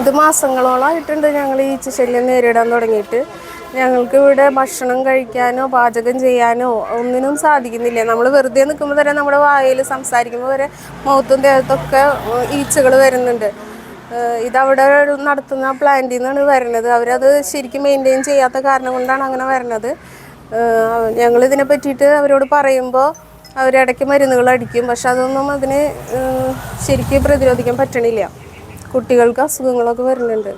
ഇത് മാസങ്ങളോളായിട്ടുണ്ട് ഞങ്ങൾ ഈ ഈച്ചശല്യം നേരിടാൻ തുടങ്ങിയിട്ട്. ഞങ്ങൾക്ക് ഇവിടെ ഭക്ഷണം കഴിക്കാനോ പാചകം ചെയ്യാനോ ഒന്നിനും സാധിക്കുന്നില്ല. നമ്മൾ വെറുതെ നിൽക്കുമ്പോൾ തന്നെ നമ്മുടെ വായിൽ സംസാരിക്കുമ്പോൾ വരെ മുഖത്തും ദേഹത്തൊക്കെ ഈച്ചകൾ വരുന്നുണ്ട്. ഇതവിടെ നടത്തുന്ന പ്ലാന്റിൽ നിന്നാണ് വരുന്നത് അവരത് ശരിക്കും മെയിന്റെയിൻ ചെയ്യാത്ത കാരണം കൊണ്ടാണ് അങ്ങനെ വരുന്നത് ഞങ്ങൾ ഇതിനെ പറ്റിയിട്ട് അവരോട് പറയുമ്പോൾ അവരിടയ്ക്ക് മരുന്നുകൾ അടിക്കും. പക്ഷെ അതൊന്നും അതിന് ശരിക്കും പ്രതിരോധിക്കാൻ പറ്റണില്ല. കുട്ടികൾക്ക് അസുഖങ്ങളൊക്കെ വരുന്നുണ്ട്.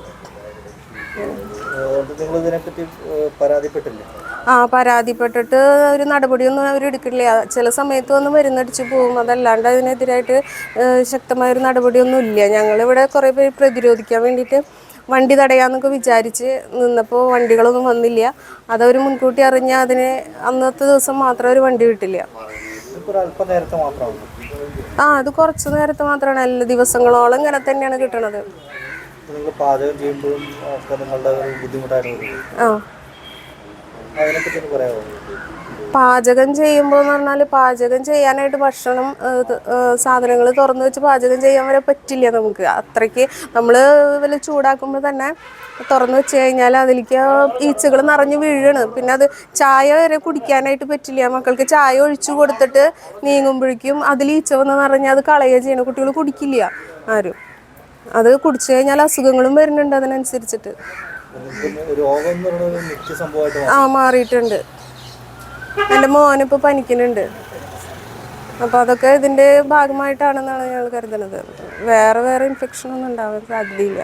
ആ പരാതിപ്പെട്ടിട്ട് ഒരു നടപടിയൊന്നും അവർ എടുക്കില്ല ചില സമയത്ത് വന്ന് മരുന്നടിച്ച് പോകും. അതല്ലാണ്ട് അതിനെതിരായിട്ട് ശക്തമായ ശക്തമായൊരു നടപടിയൊന്നും ഇല്ല. ഞങ്ങളിവിടെ കുറേ പേര് പ്രതിരോധിക്കാൻ വേണ്ടിയിട്ട് വണ്ടി തടയാന്നൊക്കെ വിചാരിച്ച് നിന്നപ്പോൾ വണ്ടികളൊന്നും വന്നില്ല. അതവർ മുൻകൂട്ടി അറിഞ്ഞ് അതിന് അന്നത്തെ ദിവസം മാത്രം ഒരു വണ്ടി വിട്ടില്ല. ആ അത് കുറച്ച് നേരത്തെ മാത്രമാണ്. എല്ലാ ദിവസങ്ങളോളം ഇങ്ങനെ തന്നെയാണ് കിട്ടണത്. ആ. പാചകം ചെയ്യുമ്പോൾ എന്ന് പറഞ്ഞാൽ പാചകം ചെയ്യാനായിട്ട് ഭക്ഷണം സാധനങ്ങൾ തുറന്നു വെച്ച് പാചകം ചെയ്യാൻ വരെ പറ്റില്ല നമുക്ക്. അത്രയ്ക്ക് നമ്മൾ വല്ല ചൂടാക്കുമ്പോൾ തന്നെ തുറന്നു വെച്ച് കഴിഞ്ഞാൽ അതിലേക്ക് ഈച്ചകൾ നിറഞ്ഞു വീഴാണ്. പിന്നെ അത് ചായ വരെ കുടിക്കാനായിട്ട് പറ്റില്ല. മക്കൾക്ക് ചായ ഒഴിച്ചു കൊടുത്തിട്ട് നീങ്ങുമ്പോഴേക്കും അതിൽ ഈച്ച വന്ന് നിറഞ്ഞ് അത് കളയുക ചെയ്യണം. കുട്ടികൾ കുടിക്കില്ല ആരും. അത് കുടിച്ചു കഴിഞ്ഞാൽ അസുഖങ്ങളും വരുന്നുണ്ട് അതിനനുസരിച്ചിട്ട്. ആ മാറിയിട്ടുണ്ട്. എന്റെ മോനിപ്പോൾ പനിക്കുന്നുണ്ട്. അപ്പോൾ അതൊക്കെ ഇതിന്റെ ഭാഗമായിട്ടാണെന്നാണ് ഞങ്ങൾ കരുതുന്നത്. വേറെ വേറെ ഇൻഫെക്ഷൻ ഒന്നും ഉണ്ടാവാൻ സാധ്യതയില്ല.